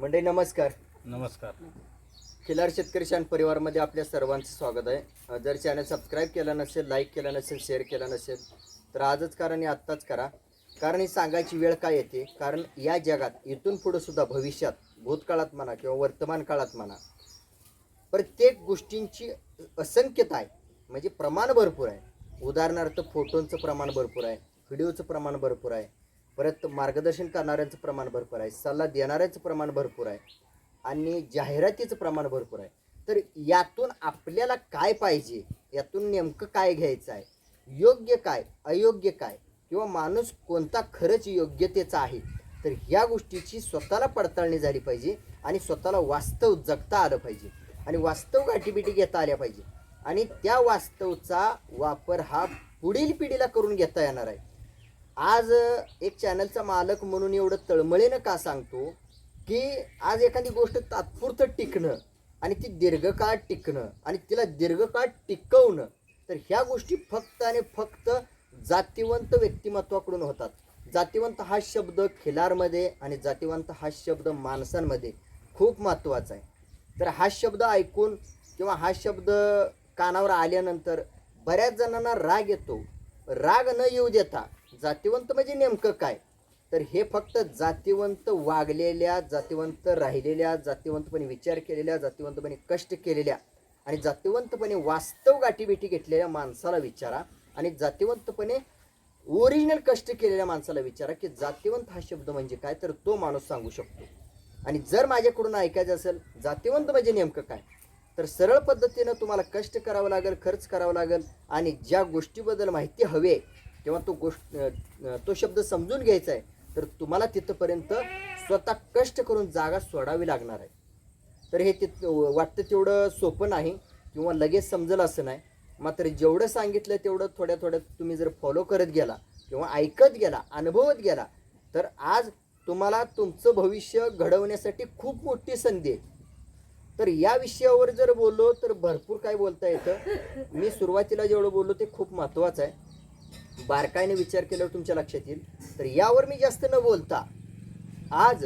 मंडळी नमस्कार. नमस्कार. खिलार शेतकरी शान परिवारमध्ये आपल्या सर्वांचं स्वागत आहे. जर चॅनल सबस्क्राईब केला नसेल लाईक केला नसेल शेअर केला नसेल तर आजच करा आणि आत्ताच करा. कारण ही सांगायची वेळ काय येते? कारण या जगात इथून पुढे सुद्धा भविष्यात भूतकाळात म्हणा किंवा वर्तमान काळात म्हणा प्रत्येक गोष्टींची असंख्यता आहे. म्हणजे प्रमाण भरपूर आहे. उदाहरणार्थ फोटोंचं प्रमाण भरपूर आहे. व्हिडिओचं प्रमाण भरपूर आहे. परत मार्गदर्शन करणाऱ्यांचं प्रमाण भरपूर आहे सल्ला देणाऱ्यांचं प्रमाण भरपूर आहे आणि जाहिरातीचं प्रमाण भरपूर आहे. तर यातून आपल्याला काय पाहिजे? यातून नेमकं काय घ्यायचं आहे? योग्य काय? अयोग्य काय? किंवा माणूस कोणता खरंच योग्यतेचा आहे? तर ह्या गोष्टीची स्वतःला पडताळणी झाली पाहिजे आणि स्वतःला वास्तव जगता आलं पाहिजे आणि वास्तव गाठीबिटी घेता आल्या पाहिजे आणि त्या वास्तवचा वापर हा पुढील पिढीला करून घेता येणार आहे. आज एक चॅनलचा मालक म्हणून एवढं तळमळीनं का सांगतो की आज एखादी गोष्ट तात्पुरतं टिकणं आणि ती दीर्घकाळ टिकणं आणि तिला दीर्घकाळ टिकवणं तर ह्या गोष्टी फक्त आणि फक्त जातिवंत व्यक्तिमत्वाकडून होतात. जातिवंत हा शब्द खिलारमध्ये आणि जातिवंत हा शब्द माणसांमध्ये खूप महत्त्वाचा आहे. तर हा शब्द ऐकून किंवा हा शब्द कानावर आल्यानंतर बऱ्याच जणांना राग येतो. राग न येऊ देता जातीवंत म्हणजे नेमकं काय? तर हे फक्त जातीवंत वागलेल्या जातीवंत राहिलेल्या जातीवंतपणे विचार केलेल्या जातीवंतपणे कष्ट केलेल्या आणि जातीवंतपणे वास्तव गाठीभेटी घेतलेल्या माणसाला विचारा आणि जातीवंतपणे ओरिजिनल कष्ट केलेल्या माणसाला विचारा की जातीवंत हा शब्द म्हणजे काय? तर तो माणूस सांगू शकतो. आणि जर माझ्याकडून ऐकायचं असेल जातीवंत म्हणजे नेमकं काय? तर सरळ पद्धतीनं तुम्हाला कष्ट करावं लागेल खर्च करावा लागेल आणि ज्या गोष्टीबद्दल माहिती हवी तेव्हा किंवा तो गोष्ट तो शब्द समजून घ्यायचा आहे तर तुम्हाला तिथपर्यंत स्वतः कष्ट करून जागा सोडावी लागणार आहे. तर हे तिथ वाटतं तेवढं सोपं नाही किंवा लगेच समजेल असं नाही. मात्र जेवढं सांगितलं तेवढं थोड्या थोड्या तुम्ही जर फॉलो करत गेला किंवा ऐकत गेला अनुभवत गेला तर आज तुम्हाला तुमचं भविष्य घडवण्यासाठी खूप मोठी संधी आहे. तर या विषयावर जर बोललो तर भरपूर काय बोलता येतं. मी सुरुवातीला जेवढं बोललो ते खूप महत्त्वाचं आहे. बारकाईने विचार केल्यावर तुमच्या लक्षात येईल. तर यावर मी जास्त न बोलता आज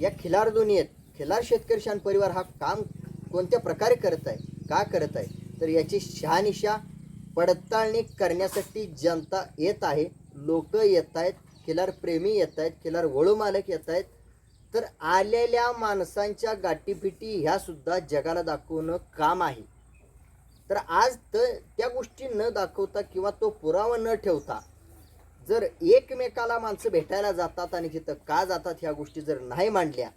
या खिलार दुनियेत खिलार शेतकरी शान परिवार हा काम कोणत्या प्रकारे करत आहे का करत आहे तर याची शहानिशा पडताळणी करण्यासाठी जनता येत आहे लोक येत आहेत खिलार प्रेमी येत आहेत खिलार वळू मालक येत आहेत. तर आलेल्या माणसांच्या गाठीपिटी ह्यासुद्धा जगाला दाखवणं काम आहे. तर आज तर त्या गोष्टी न दाखवता किंवा तो पुरावा न ठेवता जर एकमेकाला माणसं भेटायला जातात आणि तिथं का जातात ह्या गोष्टी जर नाही मांडल्या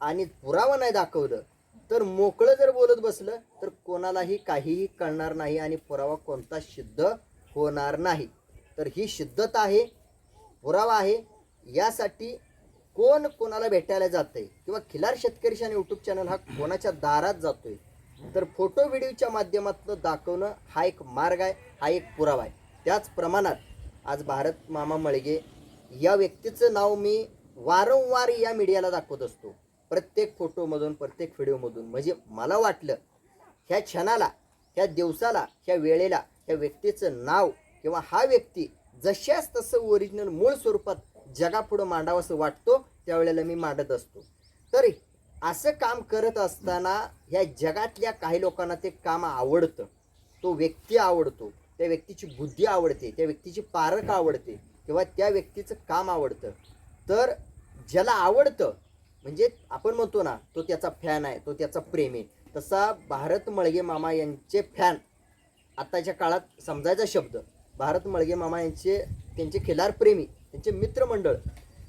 आणि पुरावा नाही दाखवलं तर मोकळं जर बोलत बसलं तर कोणालाही काहीही कळणार नाही आणि पुरावा कोणता सिद्ध होणार नाही. तर ही सिद्धता आहे पुरावा आहे. यासाठी कोण कोणाला भेटायला जातंय किंवा खिलार शेतकरी आणि यूट्यूब चॅनल हा कोणाच्या दारात जातोय तर फोटो व्हिडिओच्या माध्यमातून दाखवणं हा एक मार्ग आहे हा एक पुरावा आहे. त्याच प्रमाणात आज भारत मामा मळगे या व्यक्तीचं नाव मी वारंवार या मीडियाला दाखवत असतो. प्रत्येक फोटोमधून प्रत्येक व्हिडिओमधून. म्हणजे मला वाटलं ह्या क्षणाला ह्या दिवसाला ह्या वेळेला ह्या व्यक्तीचं नाव किंवा हा व्यक्ती जशाच तसं ओरिजिनल मूळ स्वरूपात जगापुढं मांडावंसं वाटतो त्यावेळेला मी मांडत असतो. तर असं काम करत असताना ह्या जगातल्या काही लोकांना ते काम आवडतं. तो व्यक्ती आवडतो त्या व्यक्तीची बुद्धी आवडते त्या व्यक्तीची पारख आवडते किंवा त्या व्यक्तीचं काम आवडतं. तर ज्याला आवडतं म्हणजे आपण म्हणतो ना तो त्याचा फॅन आहे तो त्याचा प्रेम. आहे तसा भारत मळगे मामा यांचे फॅन आत्ताच्या काळात समजायचा शब्द भारत मळगे मामा यांचे त्यांचे खिलार प्रेमी त्यांचे मित्रमंडळ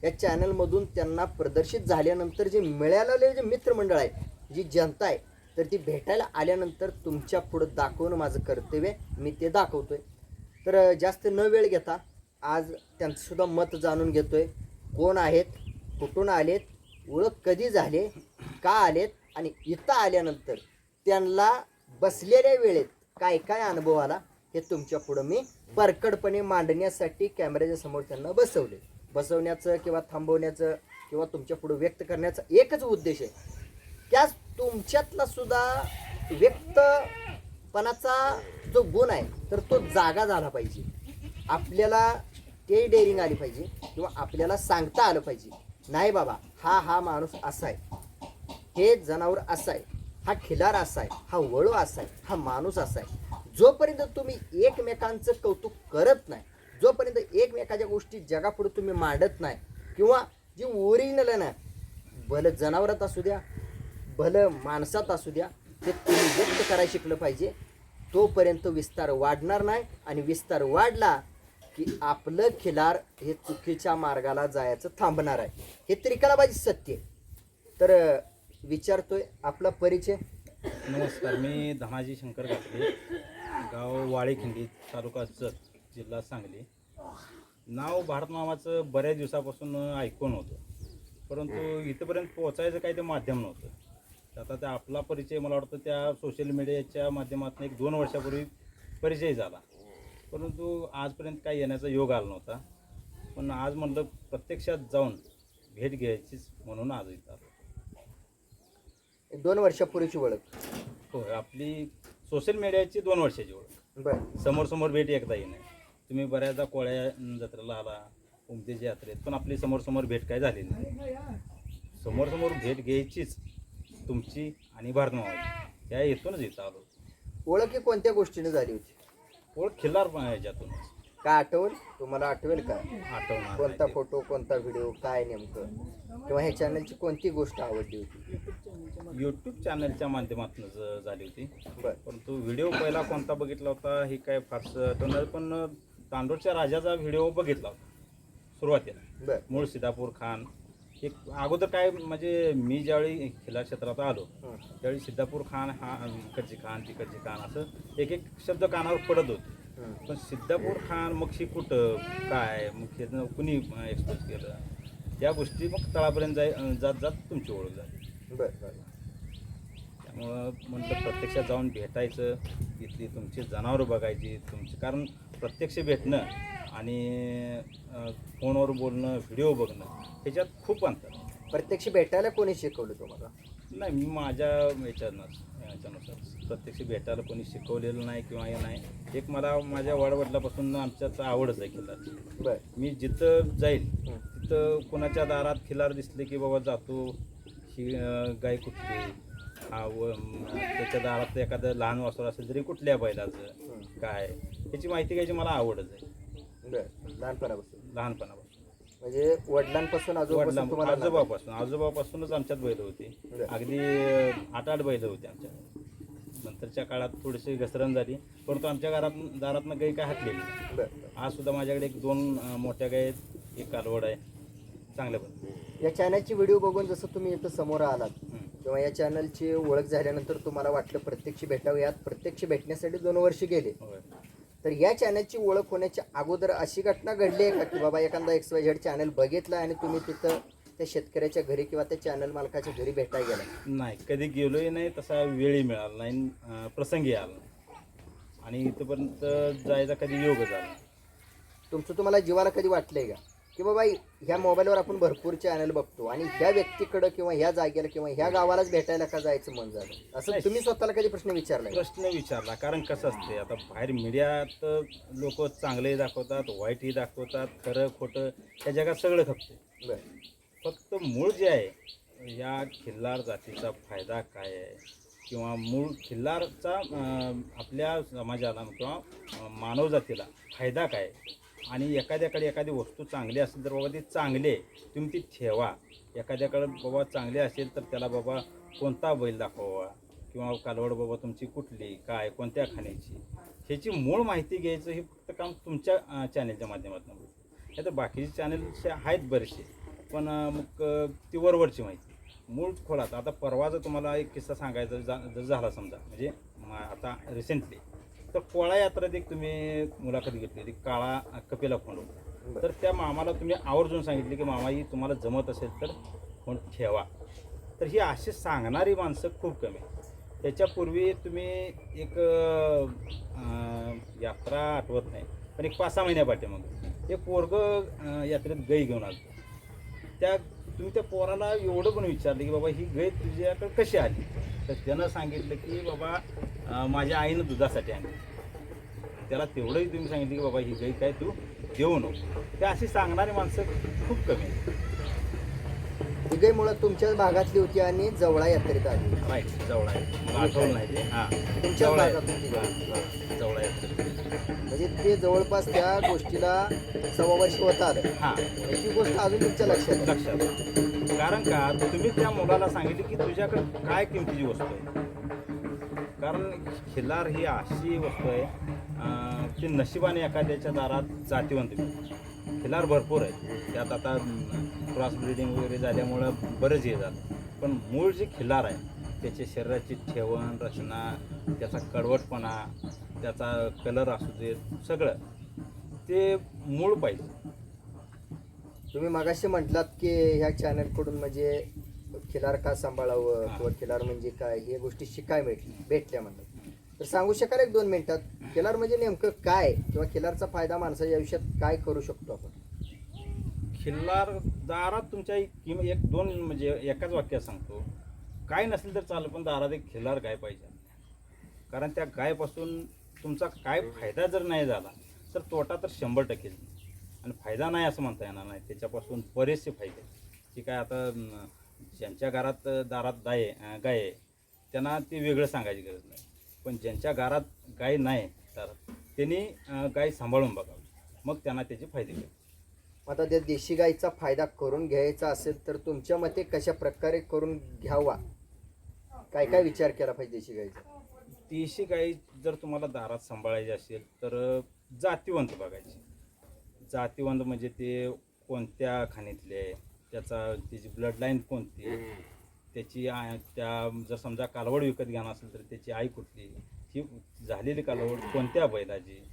या चॅनलमधून त्यांना प्रदर्शित झाल्यानंतर जे मिळालेले जे मित्रमंडळ आहे जी जनता आहे तर ती भेटायला आल्यानंतर तुमच्या पुढं दाखवणं माझं कर्तव्य मी ते दाखवतोय. तर जास्त न वेळ घेता आज त्यांचंसुद्धा मत जाणून घेतोय. कोण आहेत कुठून आलेत ओळख कधी झाले का आलेत आणि इथं आल्यानंतर त्यांना बसलेल्या वेळेत काय काय अनुभव आला हे तुमच्या पुढं मी परकडपणे मांडण्यासाठी कॅमेऱ्याच्या समोर त्यांना बसवले बसवण्याचं किंवा थांबवण्याचं किंवा तुमच्यापुढे व्यक्त करण्याचा एकच उद्देश आहे. त्याच तुमच्यातला सुद्धा व्यक्तपणाचा जो गुण आहे तर तो जागा झाला पाहिजे. आपल्याला ते डेअरिंग आली पाहिजे किंवा आपल्याला सांगता आलं पाहिजे. नाही बाबा हा हा माणूस असा आहे. हे जनावर असं आहे. हा खिलार असा आहे. हा वळू असा आहे. हा माणूस असा आहे. जोपर्यंत तुम्ही एकमेकांचं कौतुक करत नाही जोपर्यंत एकमेकाच्या गोष्टी जगापुढे तुम्ही मांडत नाही किंवा जी ओरिजिनल आहे ना भलं जनावरात असू द्या भलं माणसात असू द्या ते तुम्ही व्यक्त करायला शिकलं पाहिजे तोपर्यंत विस्तार वाढणार नाही. आणि विस्तार वाढला की आपलं खिलार हे चुकीच्या मार्गाला जायचं थांबणार आहे. हे त्रिकाला पाहिजे सत्य तर विचारतोय आपला परिचय? नमस्कार मी धनाजी शंकर घाटगे गाव वाळेखिंडी तालुका जत. जिल्हा सांगली. नाव भारत मामाचं बऱ्याच दिवसापासून ऐकून होतं. परंतु इथंपर्यंत पोहोचायचं काही ते माध्यम नव्हतं. तर आता त्या आपला परिचय मला वाटतं त्या सोशल मीडियाच्या माध्यमातून एक दोन वर्षापूर्वी परिचय झाला. परंतु आजपर्यंत काही येण्याचा योग आला नव्हता. पण आज म्हणलं प्रत्यक्षात जाऊन भेट घ्यायचीच म्हणून आज इथं आलो. दोन वर्षापूर्वीची ओळख. हो आपली सोशल मीडियाची दोन वर्षाची ओळख. बर. समोर समोर भेट एकदा येणे. तुम्ही बऱ्याचदा कोळ्या जत्रेला आला उमतेच्या यात्रेत पण आपली समोर समोर भेट काय झाली नाही? समोर समोर भेट घ्यायचीच तुमची आणि भारत मामाची त्या येथूनच इथं आलो. ओळख ही कोणत्या गोष्टीने झाली होती? ओळख खिल्लार पण याच्यातून काय आठवल? तुम्हाला आठवेल का? आठवणार कोणता. फोटो कोणता व्हिडिओ काय नेमकं? किंवा ह्या चॅनलची कोणती गोष्ट आवडली होती? यूट्यूब चॅनलच्या माध्यमातून झाली होती. बर. परंतु व्हिडिओ पहिला कोणता बघितला होता हे काय फारसं आठवणार पण तांडूरच्या राजाचा व्हिडिओ बघितला होता सुरुवातीला. बर. मूळ सिद्धापूर खान. एक अगोदर काय म्हणजे मी ज्यावेळी खिल्लार क्षेत्रात आलो. त्यावेळी सिद्धापूर खान हा इकडची खान तिकडची खान असं एक एक शब्द कानावर पडत होते. पण सिद्धापूर खान मग शी कुठं काय मग हे कुणी एक्सपोज केलं? त्या गोष्टी मग तळापर्यंत जाय जात जात तुमची ओळख झाली. बर. म्हटलं प्रत्यक्षात जाऊन भेटायचं इथली तुमची जनावरं बघायची तुमची कारण प्रत्यक्ष भेटणं आणि फोनवर बोलणं व्हिडिओ बघणं ह्याच्यात खूप अंतर. प्रत्यक्ष भेटायला कोणी शिकवलं तुम्हाला? नाही मी माझ्या याच्यानं याच्यानुसार प्रत्यक्ष भेटायला कोणी शिकवलेलं नाही किंवा हे नाही. एक मला माझ्या वडवडिलापासून आमच्यात आवडच आहे खिल्लारची बर. मी जिथं जाईल. तिथं कोणाच्या दारात खिलार दिसले की बाबा जातो ही गाय कुठली? त्याच्या दारात एखादं लहान वासर असेल तरी कुठल्या बैलाचं. काय? याची माहिती घ्यायची मला आवडच आहे. बर लहानपणापासून. लहानपणापासून. म्हणजे वडिलांपासून आजोबापासून वडिलां तुम्हाला आजोबापासून. आजोबापासूनच आमच्यात बैल होती. बरं. अगदी आठ आठ बैल होती आमच्या नंतरच्या काळात थोडीशी घसरण झाली. परंतु आमच्या घरात दारातनं गाई काय हाटलेली नाही. बर. बर. आज सुद्धा माझ्याकडे एक दोन अं, मोठ्या गाय आहेत. एक कालवड आहे. चांगल्या पण या चॅनलची व्हिडिओ बघून जसं तुम्ही इथं समोर आलात किंवा या चॅनलची ओळख झाल्यानंतर तुम्हाला वाटलं प्रत्यक्ष भेटावं यात प्रत्यक्ष भेटण्यासाठी दोन वर्ष गेले तर या चॅनलची ओळख होण्याच्या अगोदर अशी घटना घडली आहे का की बाबा एखादा एक्स वाय झेड चॅनल बघितला आणि तुम्ही तिथं त्या शेतकऱ्याच्या घरी किंवा त्या चॅनल मालकाच्या घरी भेटायला गेला नाही कधी गेलोही नाही तसा वेळही मिळाला नाही प्रसंगी आला. आणि इथपर्यंत जायचा कधी योग झाला. तुमचं तुम्हाला जीवाला कधी वाटलंय का की बाबा ह्या मोबाईलवर आपण भरपूर चॅनल बघतो आणि ह्या व्यक्तीकडं किंवा ह्या जागेला किंवा ह्या गावालाच भेटायला का जायचं मन झालं? असं नाही. तुम्ही स्वतःला कधी प्रश्न विचारलाय? का? प्रश्न विचारला कारण कसं असते आता बाहेर मीडियात लोक चांगलेही दाखवतात वाईटही दाखवतात खरं खोटं या जगात सगळं खपते बरं. फक्त मूळ जे आहे या खिल्लार जातीचा फायदा काय आहे? किंवा मूळ खिल्लारचा आपल्या समाजाला किंवा अं, मानव जातीला फायदा काय आणि एखाद्याकडे एखादी वस्तू चांगली असेल तर बाबा ती चांगली आहे तुम्ही ती ठेवा. एखाद्याकडे बाबा चांगली असेल तर त्याला बाबा कोणता बैल दाखवावा? किंवा कालवड बाबा तुमची कुठली? काय? कोणत्या खाण्याची? ह्याची मूळ माहिती घ्यायचं हे फक्त काम तुमच्या चॅनेलच्या माध्यमातून नाही तर बाकीचे चॅनलचे आहेत बरेचसे पण मग ती वरवरची माहिती. मूळ खोलात आता परवा जर तुम्हाला एक किस्सा सांगायचा जा जर झाला समजा म्हणजे आता रिसेंटली तर कोळा यात्रेत एक तुम्ही मुलाखत घेतली होती काळा कपिला फोन तर त्या मामाला तुम्ही आवर्जून सांगितले की मामा ही तुम्हाला जमत असेल तर फोन ठेवा. तर ही अशी सांगणारी माणसं खूप कमी. त्याच्यापूर्वी तुम्ही एक यात्रा आठवत नाही पण एक पाच सहा महिन्या पाठीमागं एक पोरग यात्रेत गाई घेऊन आलं. त्या तुम्ही त्या पोराला एवढं पण विचारलं की बाबा ही गाय तुझ्याकडे कशी आली? तर त्यानं सांगितलं की बाबा माझ्या आईनं दुधासाठी आणली. त्याला तेवढंही तुम्ही सांगितलं की बाबा ही गाय काय तू देऊ नको. ते अशी सांगणारी माणसं खूप कमी आहेत. ही गाय मुळात तुमच्याच भागातली होती आणि जवळा यात्रेत आली. राईट जवळ आहे. मला आठवलं नाही. ते हां. तुमच्याच जवळ भागात होती. हां, हां, जवळ आहे. म्हणजे ते जवळपास त्या गोष्टीला सव्वा वर्ष होत आलं हां. ती गोष्ट अजून तुमच्या लक्षात आहे. लक्षात कारण का तुम्ही त्या मुलाला सांगितले की तुझ्याकडे काय किमतीची वस्तू आहे? कारण खिल्लार ही अशी वस्तू आहे अं, ती नशिबाने एखाद्याच्या दारात जातीवंत मिळते. खिल्लार भरपूर आहे. त्यात आता क्रॉस ब्रिडिंग वगैरे झाल्यामुळं बरंच हे झालं. पण मूळ जे खिल्लार आहे त्याच्या शरीराची ठेवण रचना त्याचा कडवटपणा त्याचा कलर असू दे सगळं ते मूळ पाहिजे. तुम्ही मगाशी म्हटलात की ह्या चॅनलकडून म्हणजे खिलार का सांभाळावं. किंवा खिलार म्हणजे काय हे गोष्टी शिकाय भेट भेटल्या म्हणतात. तर सांगू शकाल एक दोन मिनिटात खिलार म्हणजे नेमकं काय किंवा खिलारचा फायदा माणसाच्या आयुष्यात काय करू शकतो आपण? खिल्लार दारात तुमच्या एक किम एक दोन म्हणजे एकाच वाक्यात सांगतो. काय नसेल तर चालेल पण दारात एक खिल्लार गाय पाहिजे. कारण त्या गायपासून तुमचा काय फायदा जर नाही झाला तर तोटा तर शंभर टक्के आणि फायदा नाही असं म्हणता येणार नाही. त्याच्यापासून बरेचसे फायदे आहेत. की काय आता अं, ज्यांच्या घरात दारात गाय अं, गाय आहे त्यांना ते वेगळं सांगायची गरज नाही. पण ज्यांच्या घरात गाय नाही दारात त्यांनी अं, गाय सांभाळून बघावी. मग त्यांना त्याचे फायदे घ्यावे. आता त्या देशी गाईचा फायदा करून घ्यायचा असेल तर तुमच्या मते कशा प्रकारे करून घ्यावा? काय काय विचार केला पाहिजे देशी गाईचा? देशी गाई जर तुम्हाला दारात सांभाळायची असेल तर जातीवंत बघायची. जातीवंत म्हणजे ते कोणत्या खाणीतले आहे? त्याचा त्याची ब्लड लाईन कोणती आहे, त्याची आ- त्या जर समजा कालवड विकत घेणार असेल तर त्याची आई कुठली ही झालेली कालवड कोणत्या बैलाची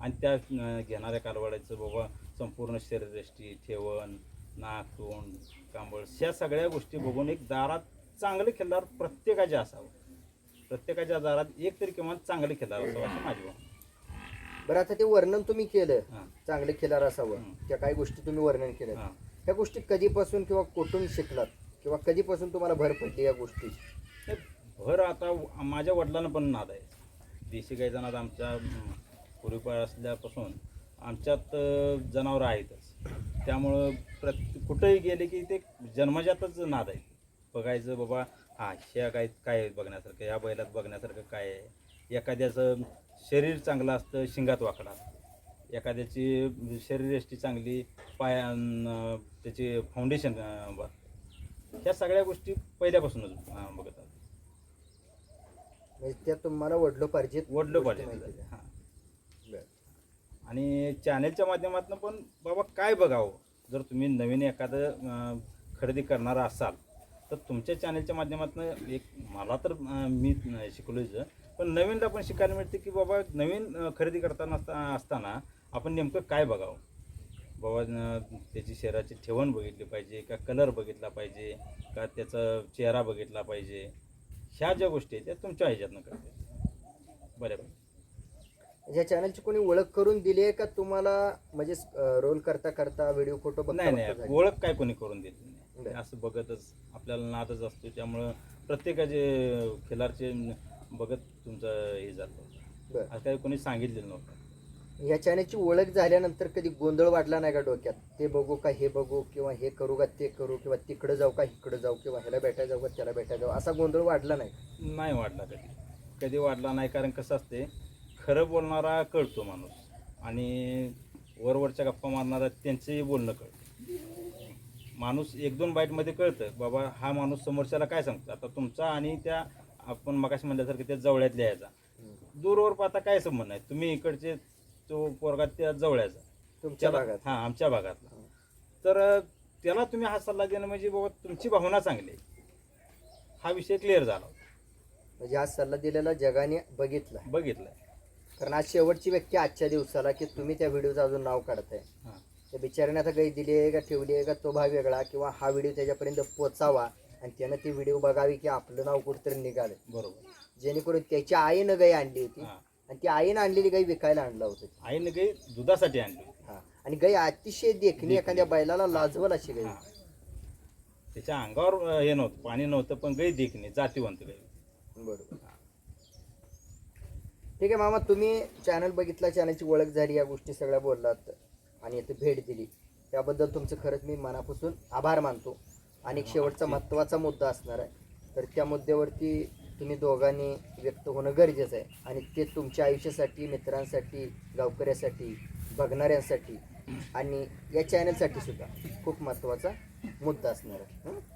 आणि त्या घेणाऱ्या कालवडाचं बाबा संपूर्ण शरीरदृष्टी ठेवण नाक तोंड कांबळ ह्या सगळ्या गोष्टी बघून एक दारात चांगले खिल्लार प्रत्येकाचे असावं. प्रत्येकाच्या दारात एक तरी किमान चांगले खिल्लार असावं असं माझी भावना. बरं आता ते वर्णन तुम्ही केलं हां. चांगले खिलार असावं. हं. त्या काही गोष्टी तुम्ही वर्णन केलं हां. ह्या गोष्टी कधीपासून किंवा कुठून शिकलात? किंवा कधीपासून तुम्हाला भर पडली या गोष्टी? भर आता माझ्या वडिलांना पण नाद आहे. देशी गाईचा नाद आमच्या अं, पूर्वीपार असल्यापासून आमच्यात जनावरं आहेतच. त्यामुळं प्रत कुठंही गेले की ते जन्मजातच नाद आहे बघायचं बाबा हां ह्या काय आहे बघण्यासारखं या बैलात बघण्यासारखं काय आहे? एखाद्याचं शरीर चांगलं असतं शिंगात वाकडा. एखाद्याची शरीरयष्टी चांगली पाय त्याची फाउंडेशन ह्या सगळ्या गोष्टी पहिल्यापासूनच बघत आहोत. म्हणजे त्या तुम्हाला वडलो पाहिजेत वडलं पाहिजे. हां. आणि चॅनेलच्या माध्यमातून पण बाबा काय बघावं? जर तुम्ही नवीन एखादं खरेदी करणारा असाल तर तुमच्या चॅनेलच्या माध्यमातून एक मला तर मी शिकलोच पण नवीनला पण शिकायला मिळते की बाबा नवीन खरेदी करताना असता- असताना आपण नेमकं काय बघावं? बाबा त्याची शरीराची ठेवण बघितली पाहिजे का कलर बघितला पाहिजे का त्याचा चेहरा बघितला पाहिजे? ह्या ज्या गोष्टी आहेत त्या तुमच्या ह्याच्यातनं करते बऱ्यापैकी ह्या चॅनलची कोणी ओळख करून दिली आहे का तुम्हाला? म्हणजे रोल करता करता व्हिडिओ फोटो बघता नाही बघता नाही झाली? ओळख काय कोणी करून देत नाही. बरं. असं बघतच आपल्याला नादच असतो. त्यामुळं प्रत्येकाचे खिलारचे बघत तुमचं हे जातं बरं. असं काही कोणी सांगितलेलं नव्हतं. ह्या चॅनलची ओळख झाल्यानंतर कधी गोंधळ वाढला नाही का डोक्यात? ते बघू का हे बघू किंवा हे करू का ते करू किंवा तिकडं जाऊ का इकडं जाऊ किंवा ह्याला भेटायला जाऊ का त्याला भेटायला जाऊ? असा गोंधळ वाढला नाही नाही वाढला कधी. कधी वाढला नाही कारण कसं असते खरं बोलणारा कळतो माणूस. आणि वरवरच्या गप्पा मारणारा त्यांचंही बोलणं कळतं. माणूस एक दोन बाईटमध्ये कळतं बाबा हा माणूस समोरच्याला काय सांगतो? आता तुमचा आणि त्या आपण मगाशी म्हणल्यासारखं त्या जवळ्यातल्या याचा दूरवर पाहता काय संबंध नाही तुम्ही इकडचे तो पोरगा त्या जवळ्याचा तुमच्या भागात. हा आमच्या भागातला. तर त्याला तुम्ही हा सल्ला देणं म्हणजे बाबा तुमची भावना चांगली आहे. हा विषय क्लिअर झाला म्हणजे हा सल्ला दिलेला जगाने बघितला. बघितलंय कारण आज शेवटची व्यक्ती आजच्या दिवसाला की तुम्ही त्या व्हिडिओचं अजून नाव काढताय. हा. त्या बिचाऱ्याने आता गाई दिली आहे का ठेवली आहे का तो भाग वेगळा किंवा हा व्हिडिओ त्याच्यापर्यंत पोचावा आणि त्यानं ती व्हिडिओ बघावी की आपलं नाव कुठेतरी निघालं. बरोबर. जेणेकरून त्याच्या आईनं गाई आणली होती हा. आणि ती आईनं आणलेली गाई विकायला आणला होती. आईने गाई दुधासाठी आणली. हा. आणि गाई अतिशय देखणी एखाद्या बैलाला लाजवल अशी गाई. हा. त्याच्या अंगावर अ, हे नव्हतं पाणी नव्हतं पण गाई देखणे जातीवंत गाई. बरोबर. ठीक आहे मामा तुम्ही चॅनल बघितला चॅनलची ओळख झाली या गोष्टी सगळ्या बोललात. आणि इथे भेट दिली. त्याबद्दल तुमचं खरंच मी मनापासून आभार मानतो. आणि एक शेवटचा महत्त्वाचा मुद्दा असणार आहे. तर त्या मुद्द्यावरती तुम्ही दोघांनी व्यक्त होणं गरजेचं आहे. आणि ते तुमच्या आयुष्यासाठी मित्रांसाठी गावकऱ्यासाठी बघणाऱ्यांसाठी आणि या चॅनलसाठी सुद्धा खूप महत्त्वाचा मुद्दा असणार आहे?